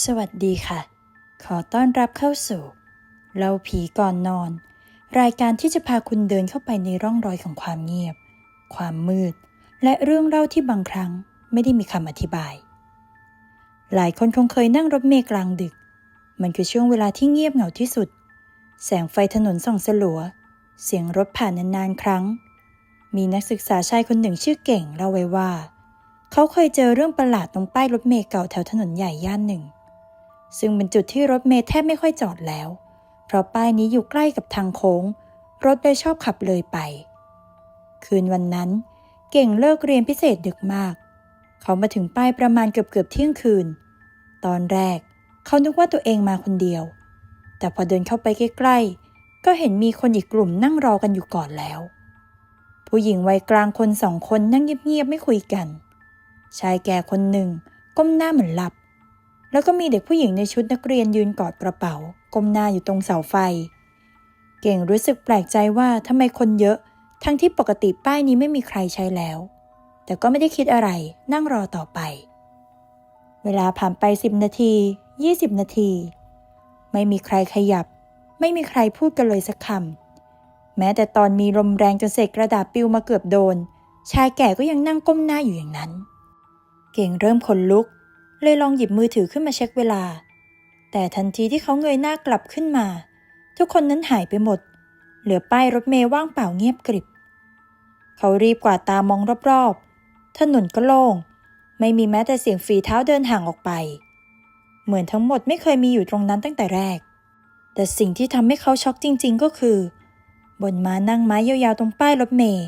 สวัสดีค่ะ ขอต้อนรับเข้าสู่เล่าผีก่อนนอน รายการที่จะพาคุณเดินเข้าไปในร่องรอยของความเงียบ ความมืด และเรื่องเล่าที่บางครั้งไม่ได้มีคำอธิบาย หลายคนคงเคยนั่งรถเมล์กลางดึก มันคือช่วงเวลาที่เงียบเหงาที่สุด แสงไฟถนนส่องสลัว เสียงรถผ่านนานๆครั้ง มีนักศึกษาชายคนหนึ่งชื่อเก่งเล่าไว้ว่า เขาเคยเจอเรื่องประหลาดตรงป้ายรถเมล์เก่าแถวถนนใหญ่ย่านหนึ่ง ซึ่งเป็นจุดที่รถเมล์แทบไม่ค่อยจอดแล้ว เพราะป้ายนี้อยู่ใกล้กับทางโค้ง รถเลยชอบขับเลยไป คืนวันนั้น เก่งเลิกเรียนพิเศษดึกมาก เขามาถึงป้ายประมาณเกือบเกือบเที่ยงคืน ตอนแรกเขานึกว่าตัวเองมาคนเดียว แต่พอเดินเข้าไปใกล้ๆ ก็เห็นมีคนอีกกลุ่มนั่งรอกันอยู่ก่อนแล้ว ผู้หญิงวัยกลางคนสองคนนั่งเงียบๆไม่คุยกัน ชายแก่คนหนึ่งก้มหน้าเหมือนหลับ แล้วก็มีเด็กผู้หญิงในชุดนักเรียนยืนกอดกระเป๋า ก้มหน้าอยู่ตรงเสาไฟ เก่งรู้สึกแปลกใจว่าทำไมคนเยอะ ทั้งที่ปกติป้ายนี้ไม่มีใครใช้แล้ว แต่ก็ไม่ได้คิดอะไรนั่งรอต่อไป เวลาผ่านไปสิบนาทียี่สิบนาที ไม่มีใครขยับ ไม่มีใครพูดกันเลยสักคำแม้แต่ตอนมีลมแรงจนเศษกระดาษปิวมาเกือบโดน ชายแก่ก็ยังนั่งก้มหน้าอยู่อย่างนั้น เก่งเริ่มขนลุก เลยลองหยิบมือถือขึ้นมาเช็คเวลา แต่ทันทีที่เขาเงยหน้ากลับขึ้นมา ทุกคนนั้นหายไปหมด เหลือป้ายรถเมย์ว่างเปล่าเงียบกริบ เขารีบกวาดตามองรอบๆ ถนนก็โล่ง ไม่มีแม้แต่เสียงฝีเท้าเดินห่างออกไป เหมือนทั้งหมดไม่เคยมีอยู่ตรงนั้นตั้งแต่แรก แต่สิ่งที่ทำให้เขาช็อกจริง ๆ ก็คือ บนม้านั่งไม้ยาวๆตรงป้ายรถเมย์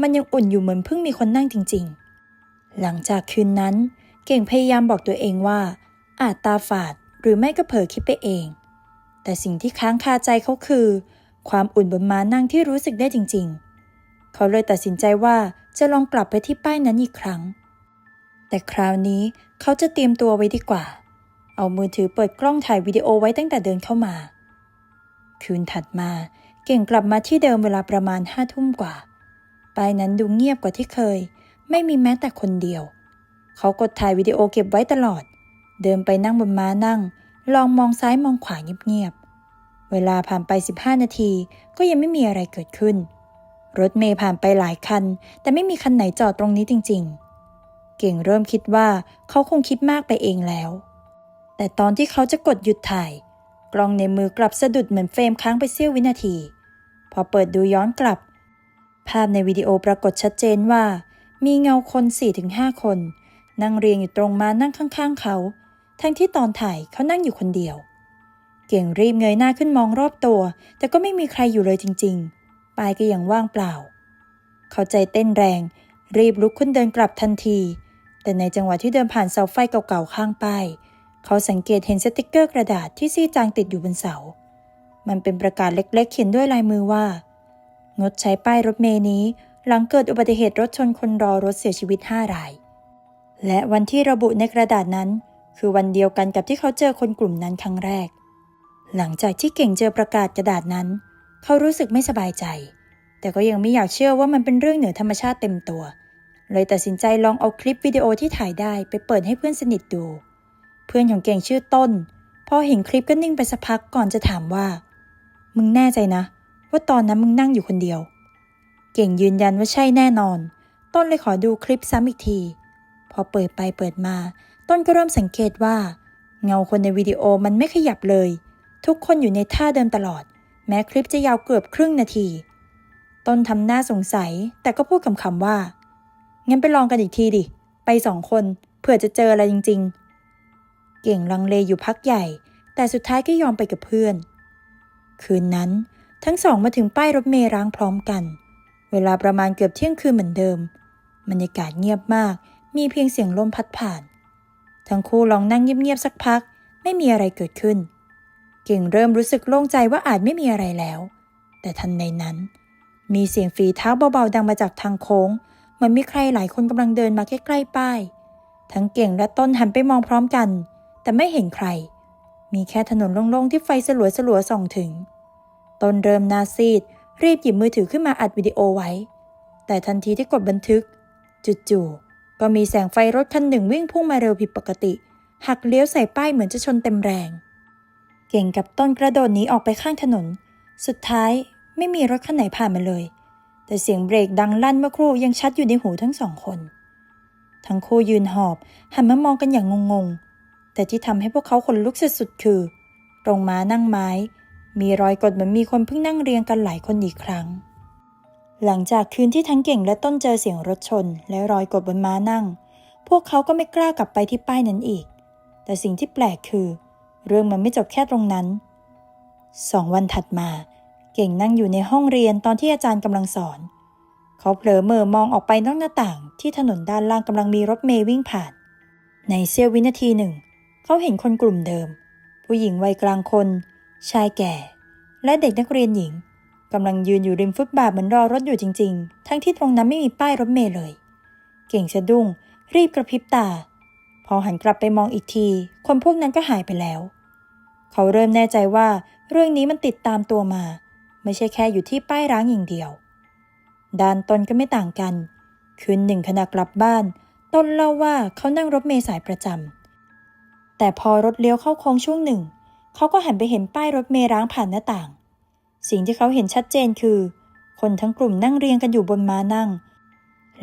มันยังอุ่นอยู่เหมือนเพิ่งมีคนนั่งจริง ๆ หลังจากคืนนั้น เก่งพยายามบอกตัวเองว่า อาจตาฝาดหรือไม่ก็เผลอคิดไปเอง แต่สิ่งที่ค้างคาใจเขาคือ ความอุ่นบนม้านั่งที่รู้สึกได้จริง ๆ เขาเลยตัดสินใจว่าจะลองกลับไปที่ป้ายนั้นอีกครั้ง แต่คราวนี้เขาจะเตรียมตัวไว้ดีกว่า เอามือถือเปิดกล้องถ่ายวิดีโอไว้ตั้งแต่เดินเข้ามา คืนถัดมาเก่งกลับมาที่เดิมเวลาประมาณห้าทุ่มกว่าป้ายนั้นดูเงียบกว่าที่เคย ไม่มีแม้แต่คนเดียว เขากดถ่ายวิดีโอเก็บไว้ตลอด เดินไปนั่งบนม้านั่ง ลองมองซ้ายมองขวาเงียบๆ เวลาผ่านไป 15 นาทีก็ยังไม่มีอะไรเกิดขึ้น รถเมย์ผ่านไปหลายคัน แต่ไม่มีคันไหนจอดตรงนี้จริงๆ เก่งเริ่มคิดว่าเขาคงคิดมากไปเองแล้ว แต่ตอนที่เขาจะกดหยุดถ่าย กล้องในมือกลับสะดุดเหมือนเฟรมค้างไปเสี้ยววินาที พอเปิดดูย้อนกลับ ภาพในวิดีโอปรากฏชัดเจนว่า มีเงาคน4-5คนนั่ นั่งเรียงอยู่ตรงมานั่งข้างๆ เขา ทั้งที่ตอนถ่ายเขานั่งอยู่คนเดียว เก่งรีบเงยหน้าขึ้นมองรอบตัว แต่ก็ไม่มีใครอยู่เลยจริง ๆปายก็ยังว่างเปล่า เขาใจเต้นแรง รีบลุกขึ้นเดินกลับทันที แต่ในจังหวะที่เดินผ่านเสาไฟเก่าๆข้างป้ายเขาสังเกตเห็นสติกเกอร์กระดาษที่ซีจางติดอยู่บนเสา มันเป็นประกาศเล็ก ๆ เขียนด้วยลายมือว่า งดใช้ป้ายรถเมล์นี้หลังเกิดอุบัติเหตุรถชนคนรอรถเสียชีวิต5ราย และวันที่ระบุในกระดาษนั้น คือวันเดียวกันกับที่เขาเจอคนกลุ่มนั้นครั้งแรก หลังจากที่เก่งเจอประกาศกระดาษนั้น เขารู้สึกไม่สบายใจ แต่ก็ยังไม่อยากเชื่อว่ามันเป็นเรื่องเหนือธรรมชาติเต็มตัว เลยตัดสินใจลองเอาคลิปวิดีโอที่ถ่ายได้ไปเปิดให้เพื่อนสนิทดู เพื่อนของเก่งชื่อต้น พอเห็นคลิปก็นิ่งไปสักพักก่อนจะถามว่า มึงแน่ใจนะ ว่าตอนนั้นมึงนั่งอยู่คนเดียว เก่งยืนยันว่าใช่แน่นอน ต้นเลยขอดูคลิปซ้ำอีกที อเปิดไปเปิดมา ต้นก็เริ่มสังเกตว่า เงาคนในวิดีโอมันไม่ขยับเลย ทุกคนอยู่ในท่าเดิมตลอด แม้คลิปจะยาวเกือบครึ่งนาที ต้นทำหน้าสงสัย แต่ก็พูดคำๆว่า งั้นไปลองกันอีกทีดิ ไปสองคนเผื่อจะเจออะไรจริง ๆ เก่งลังเลอยู่พักใหญ่ แต่สุดท้ายก็ยอมไปกับเพื่อน คืนนั้นทั้งสองมาถึงป้ายรถเมล์ร้างพร้อมกัน เวลาประมาณเกือบเที่ยงคืนเหมือนเดิม บรรยากาศเงียบมาก มีเพียงเสียงลมพัดผ่าน ทั้งคู่ลองนั่งเงียบๆสักพัก ไม่มีอะไรเกิดขึ้น เก่งเริ่มรู้สึกโล่งใจว่าอาจไม่มีอะไรแล้ว แต่ทันในนั้น มีเสียงฝีเท้าเบาๆดังมาจากทางโค้งเหมือนมีใครหลายคนกำลังเดินมาใกล้ๆป้าย ทั้งเก่งและต้นหันไปมองพร้อมกัน แต่ไม่เห็นใคร มีแค่ถนนโล่งๆที่ไฟสลัวๆส่องถึง ต้นเริ่มนาซีด รีบหยิบมือถือขึ้นมาอัดวิดีโอไว้ แต่ทันทีที่กดบันทึก จู่ๆ ก็มีแสงไฟรถคันหนึ่งวิ่งพุ่งมาเร็วผิดปกติ หักเลี้ยวใส่ป้ายเหมือนจะชนเต็มแรง เก่งกับต้นกระโดดหนีออกไปข้างถนน สุดท้ายไม่มีรถคันไหนผ่านมาเลย แต่เสียงเบรกดังลั่นเมื่อครู่ยังชัดอยู่ในหูทั้งสองคน ทั้งคู่ยืนหอบ หันมามองกันอย่างงงๆ แต่ที่ทำให้พวกเขาขนลุกสุดๆคือ ตรงม้านั่งไม้ มีรอยกดเหมือนมีคนเพิ่งนั่งเรียงกันหลายคนอีกครั้ง หลังจากคืนที่ทั้งเก่งและต้นเจอเสียงรถชน และรอยกดบนม้านั่ง พวกเขาก็ไม่กล้ากลับไปที่ป้ายนั้นอีก แต่สิ่งที่แปลกคือ เรื่องมันไม่จบแค่ตรงนั้น สองวันถัดมา เก่งนั่งอยู่ในห้องเรียนตอนที่อาจารย์กำลังสอน เขาเผลอเมอมองออกไปนอกหน้าต่างที่ถนนด้านล่างกำลังมีรถเมย์วิ่งผ่าน ในเสี้ยววินาทีหนึ่ง เขาเห็นคนกลุ่มเดิม ผู้หญิงวัยกลางคน ชายแก่ และเด็กนักเรียนหญิง กำลังยืนอยู่ริมฟุตบาทเหมือนรอรถอยู่จริง ๆ ทั้งที่ตรงนั้นไม่มีป้ายรถเมล์เลย เก่งสะดุ้ง รีบกระพริบตา พอหันกลับไปมองอีกที คนพวกนั้นก็หายไปแล้ว เขาเริ่มแน่ใจว่าเรื่องนี้มันติดตามตัวมา ไม่ใช่แค่อยู่ที่ป้ายร้างอย่างเดียว ด้านตนก็ไม่ต่างกัน คืนหนึ่งขณะกลับบ้าน ตนเล่าว่าเขานั่งรถเมล์สายประจำแต่พอรถเลี้ยวเข้าโค้งช่วงหนึ่ง เขาก็หันไปเห็นป้ายรถเมล์ร้างผ่านหน้าต่าง สิ่งที่เขาเห็นชัดเจนคือ คนทั้งกลุ่มนั่งเรียงกันอยู่บนม้านั่ง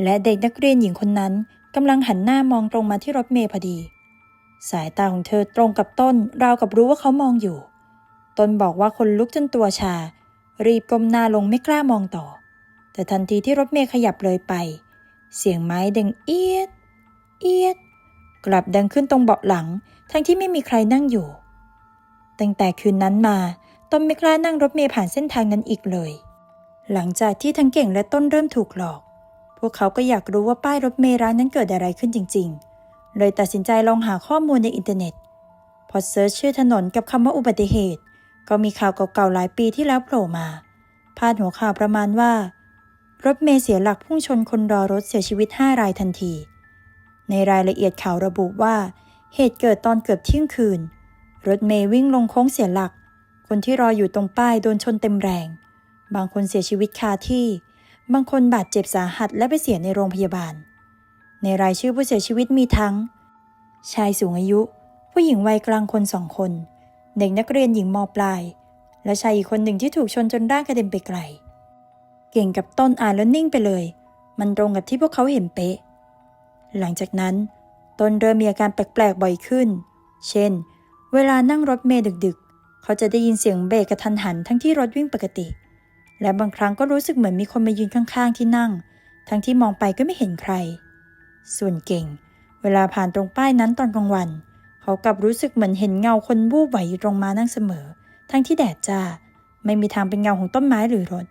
และเด็กนักเรียนหญิงคนนั้นกำลังหันหน้ามองตรงมาที่รถเมล์พอดี สายตาของเธอตรงกับต้น ราวกับรู้ว่าเขามองอยู่ ต้นบอกว่าคนลุกจนตัวชา รีบก้มหน้าลงไม่กล้ามองต่อ แต่ทันทีที่รถเมล์ขยับเลยไป เสียงไม้ดังเอียด เอียด กลับดังขึ้นตรงเบาะหลัง ทั้งที่ไม่มีใครนั่งอยู่ ตั้งแต่คืนนั้นมา ต้นไม่กล้านั่งรถเมล์ผ่านเส้นทางนั้นอีกเลย หลังจากที่ทั้งเก่งและต้นเริ่มถูกหลอก พวกเขาก็อยากรู้ว่าป้ายรถเมล์ร้านนั้นเกิดอะไรขึ้นจริง ๆ เลยตัดสินใจลองหาข้อมูลในอินเทอร์เน็ต พอเซิร์ชชื่อถนนกับคำว่าอุบัติเหตุ ก็มีข่าวเก่าๆหลายปีที่แล้วโผล่มา พาดหัวข่าวประมาณว่า รถเมล์เสียหลักพุ่งชนคนรอรถเสียชีวิต 5 รายทันที ในรายละเอียดข่าวระบุว่า เหตุเกิดตอนเกือบเที่ยงคืน รถเมล์วิ่งลงโค้งเสียหลัก คนที่รออยู่ตรงป้ายโดนชนเต็มแรง บางคนเสียชีวิตคาที่ บางคนบาดเจ็บสาหัสและไปเสียในโรงพยาบาล ในรายชื่อผู้เสียชีวิตมีทั้ง ชายสูงอายุ ผู้หญิงวัยกลางคนสองคน เด็กนักเรียนหญิงมปลาย และชายอีกคนหนึ่งที่ถูกชนจนร่างกระเด็นไปไกล เก่งกับต้นอ่านแล้วนิ่งไปเลย มันตรงกับที่พวกเขาเห็นเป๊ะ หลังจากนั้นต้นเริ่มมีอาการแปลกๆบ่อยขึ้น เช่น เวลานั่งรถเมล์ดึก เขาจะได้ยินเสียงเบรกกระทันหันทั้งที่รถวิ่งปกติ และบางครั้งก็รู้สึกเหมือนมีคนมายืนข้างๆที่นั่ง ทั้งที่มองไปก็ไม่เห็นใคร ส่วนเก่ง เวลาผ่านตรงป้ายนั้นตอนกลางวัน เขากลับรู้สึกเหมือนเห็นเงาคนวูบไหวอยู่ตรงมานั่งเสมอ ทั้งที่แดดจ้าไม่มีทางเป็นเงาของต้นไม้หรือรถ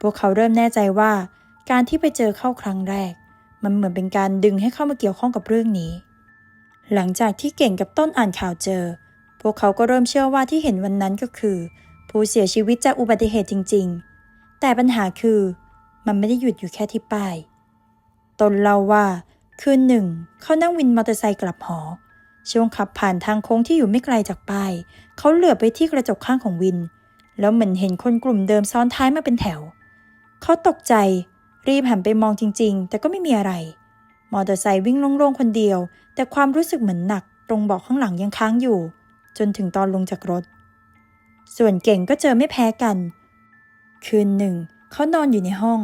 พวกเขาเริ่มแน่ใจว่า การที่ไปเจอเข้าครั้งแรก มันเหมือนเป็นการดึงให้เข้ามาเกี่ยวข้องกับเรื่องนี้ หลังจากที่เก่งกับต้นอ่านข่าวเจอ พวกเขาก็เริ่มเชื่อว่าที่เห็นวันนั้นก็คือ ผู้เสียชีวิตจากอุบัติเหตุจริง ๆ แต่ปัญหาคือมันไม่ได้หยุดอยู่แค่ที่ป้าย ตนเล่าว่าคืนหนึ่ง เขานั่งวินมอเตอร์ไซค์กลับหอ ช่วงขับผ่านทางโค้งที่อยู่ไม่ไกลจากป้าย เขาเหลือบไปที่กระจกข้างของวิน แล้วเหมือนเห็นคนกลุ่มเดิมซ้อนท้ายมาเป็นแถว เขาตกใจ รีบหันไปมองจริง ๆ แต่ก็ไม่มีอะไร มอเตอร์ไซค์วิ่งโล่งๆคนเดียว แต่ความรู้สึกเหมือนหนัก ตรงเบาะข้างหลังยังค้างอยู่ จนถึงตอนลงจากรถ ส่วนเก่งก็เจอไม่แพ้กัน คืนหนึ่ง เขานอนอยู่ในห้อง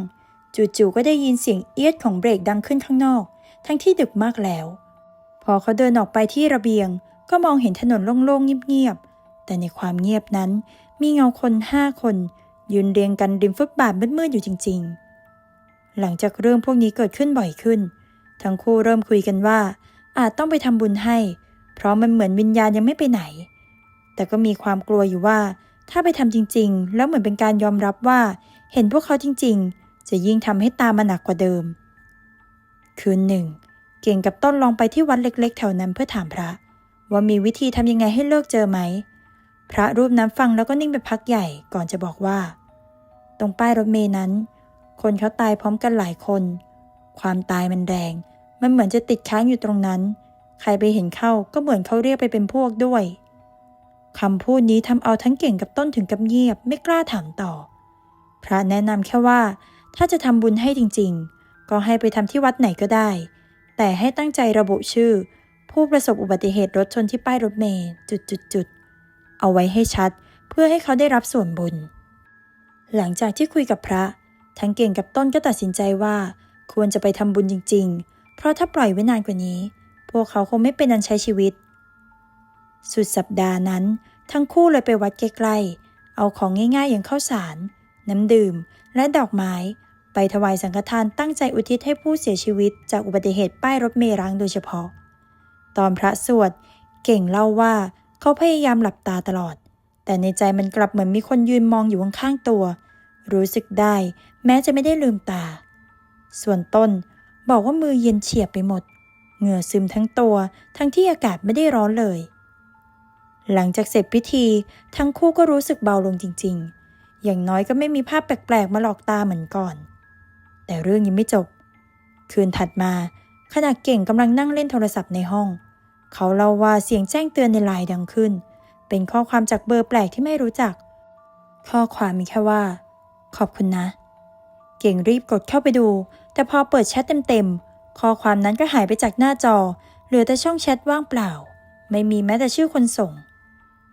จู่ๆก็ได้ยินเสียงเอียดของเบรกดังขึ้นข้างนอก ทั้งที่ดึกมากแล้ว พอเขาเดินออกไปที่ระเบียง ก็มองเห็นถนนโล่งๆเงียบๆแต่ในความเงียบนั้นมีเงาคนห้าคน ยืนเรียงกันริมฟุตบาทมืดๆอยู่จริง ๆ หลังจากเรื่องพวกนี้เกิดขึ้นบ่อยขึ้น ทั้งคู่เริ่มคุยกันว่าอาจต้องไปทำบุญให้ เพราะมันเหมือนวิญญาณยังไม่ไปไหน แต่ก็มีความกลัวอยู่ว่า ถ้าไปทำจริง ๆ แล้วเหมือนเป็นการยอมรับว่า เห็นพวกเขาจริง ๆ จะยิ่งทำให้ตามมาหนักกว่าเดิม คืนหนึ่ง เก่งกับต้นลองไปที่วัดเล็ก ๆ แถวนั้นเพื่อถามพระ ว่ามีวิธีทำยังไงให้เลิกเจอไหม พระรูปนั้นฟังแล้วก็นิ่งไปพักใหญ่ก่อนจะบอกว่า ตรงป้ายรถเมล์นั้น คนเขาตายพร้อมกันหลายคน ความตายมันแรง มันเหมือนจะติดค้างอยู่ตรงนั้น ใครไปเห็นเข้าก็เหมือนเขาเรียกไปเป็นพวกด้วยคำพูดนี้ทำเอาทั้งเก่งกับต้นถึงกับเงียบไม่กล้าถามต่อ พระแนะนำแค่ว่า ถ้าจะทำบุญให้จริงๆ ก็ให้ไปทำที่วัดไหนก็ได้ แต่ให้ตั้งใจระบุชื่อ ผู้ประสบอุบัติเหตุรถชนที่ป้ายรถเมย์จุดๆๆเอาไว้ให้ชัด เพื่อให้เขาได้รับส่วนบุญ หลังจากที่คุยกับพระ ทั้งเก่งกับต้นก็ตัดสินใจว่า ควรจะไปทำบุญจริง ๆ เพราะถ้าปล่อยไว้นานกว่านี้ พวกเขาคงไม่เป็นอันใช้ชีวิต สุดสัปดาห์นั้น ทั้งคู่เลยไปวัดใกล้ๆ เอาของง่ายๆอย่างข้าวสาร น้ำดื่ม และดอกไม้ ไปถวายสังฆทานตั้งใจอุทิศให้ผู้เสียชีวิตจากอุบัติเหตุป้ายรถเมล์ร้างโดยเฉพาะ ตอนพระสวดเก่งเล่าว่าเขาพยายามหลับตาตลอด แต่ในใจมันกลับเหมือนมีคนยืนมองอยู่ข้างๆตัว รู้สึกได้แม้จะไม่ได้ลืมตา ส่วนต้นบอกว่ามือเย็นเฉียบไปหมด เหงื่อซึมทั้งตัว ทั้งที่อากาศไม่ได้ร้อนเลย หลังจากเสร็จพิธี ทั้งคู่ก็รู้สึกเบาลงจริง ๆ อย่างน้อยก็ไม่มีภาพแปลกๆ มาหลอกตาเหมือนก่อน แต่เรื่องยังไม่จบ คืนถัดมาขณะเก่งกำลังนั่งเล่นโทรศัพท์ในห้อง เขาเล่าว่าเสียงแจ้งเตือนในไลน์ดังขึ้น เป็นข้อความจากเบอร์แปลกที่ไม่รู้จัก ข้อความมีแค่ว่า ขอบคุณนะ เก่งรีบกดเข้าไปดู แต่พอเปิดแชทเต็มๆ ข้อความนั้นก็หายไปจากหน้าจอ เหลือแต่ช่องแชทว่างเปล่า ไม่มีแม้แต่ชื่อคนส่ง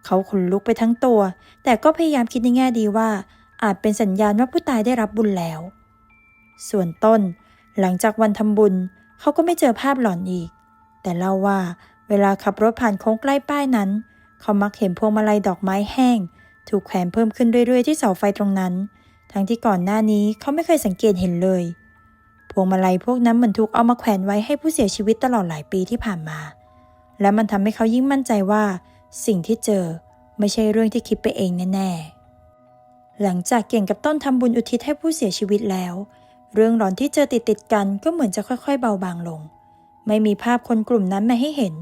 เขาขนลุกไปทั้งตัว แต่ก็พยายามคิดในแง่ดีว่า อาจเป็นสัญญาณว่าผู้ตายได้รับบุญแล้ว ส่วนต้น หลังจากวันทำบุญ เขาก็ไม่เจอภาพหลอนอีก แต่เล่าว่าเวลาขับรถผ่านโค้งใกล้ป้ายนั้น เขามักเห็นพวงมาลัยดอกไม้แห้ง ถูกแขวนเพิ่มขึ้นเรื่อยๆที่เสาไฟตรงนั้น ทั้งที่ก่อนหน้านี้เขาไม่เคยสังเกตเห็นเลย วงมาลัยพวกนั้นเหมือนถูกเอามาแขวนไว้ให้ผู้เสียชีวิตตลอดหลายปีที่ผ่านมา และมันทำให้เขายิ่งมั่นใจว่า สิ่งที่เจอไม่ใช่เรื่องที่คิดไปเองแน่ๆ หลังจากเก่งกับต้นทำบุญอุทิศให้ผู้เสียชีวิตแล้ว เรื่องหลอนที่เจอติดติดๆกันก็เหมือนจะค่อยๆ เบาบางลง ไม่มีภาพคนกลุ่มนั้นมาให้เห็น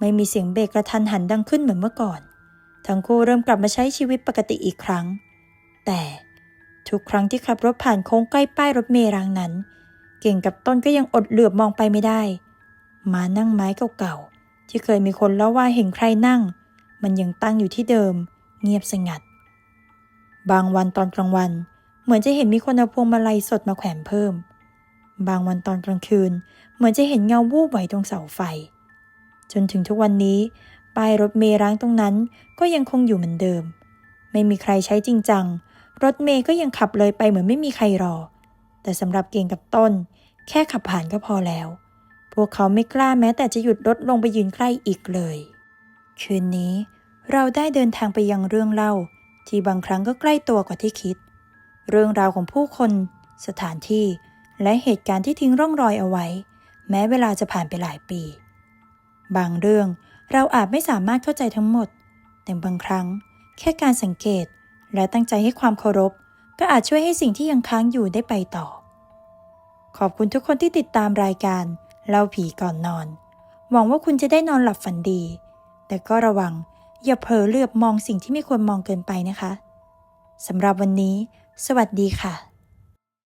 ไม่มีเสียงเบรกกระทันหันดังขึ้นเหมือนเมื่อก่อน ทั้งคู่เริ่มกลับมาใช้ชีวิตปกติอีกครั้ง แต่ทุกครั้งที่ขับรถผ่านโค้งใกล้ป้ายรถเมล์รางนั้น เก่งกับต้นก็ยังอดเหลือบมองไปไม่ได้ มานั่งไม้เก่าๆ ที่เคยมีคนเล่าว่าเห็นใครนั่ง มันยังตั้งอยู่ที่เดิม เงียบสงัด บางวันตอนกลางวัน เหมือนจะเห็นมีคนเอาพวงมาลัยสดมาแขวนเพิ่ม บางวันตอนกลางคืน เหมือนจะเห็นเงาวูบไหวตรงเสาไฟ จนถึงทุกวันนี้ป้ายรถเมล์ร้างตรงนั้นก็ยังคงอยู่เหมือนเดิม ไม่มีใครใช้จริงจัง รถเมย์ก็ยังขับเลยไปเหมือนไม่มีใครรอ แต่สำหรับเก่งกับต้น แค่ขับผ่านก็พอแล้ว พวกเขาไม่กล้าแม้แต่จะหยุดรถลงไปยืนใกล้อีกเลย คืนนี้เราได้เดินทางไปยังเรื่องเล่า ที่บางครั้งก็ใกล้ตัวกว่าที่คิด เรื่องราวของผู้คน สถานที่ และเหตุการณ์ที่ทิ้งร่องรอยเอาไว้ แม้เวลาจะผ่านไปหลายปี บางเรื่องเราอาจไม่สามารถเข้าใจทั้งหมด แต่บางครั้ง แค่การสังเกตและตั้งใจให้ความเคารพ ก็อาจช่วยให้สิ่งที่ยังค้างอยู่ได้ไปต่อ ขอบคุณทุกคนที่ติดตามรายการเล่าผีก่อนนอน หวังว่าคุณจะได้นอนหลับฝันดี แต่ก็ระวังอย่าเผลอเลือบมองสิ่งที่ไม่ควรมองเกินไปนะคะสำหรับวันนี้ สวัสดีค่ะ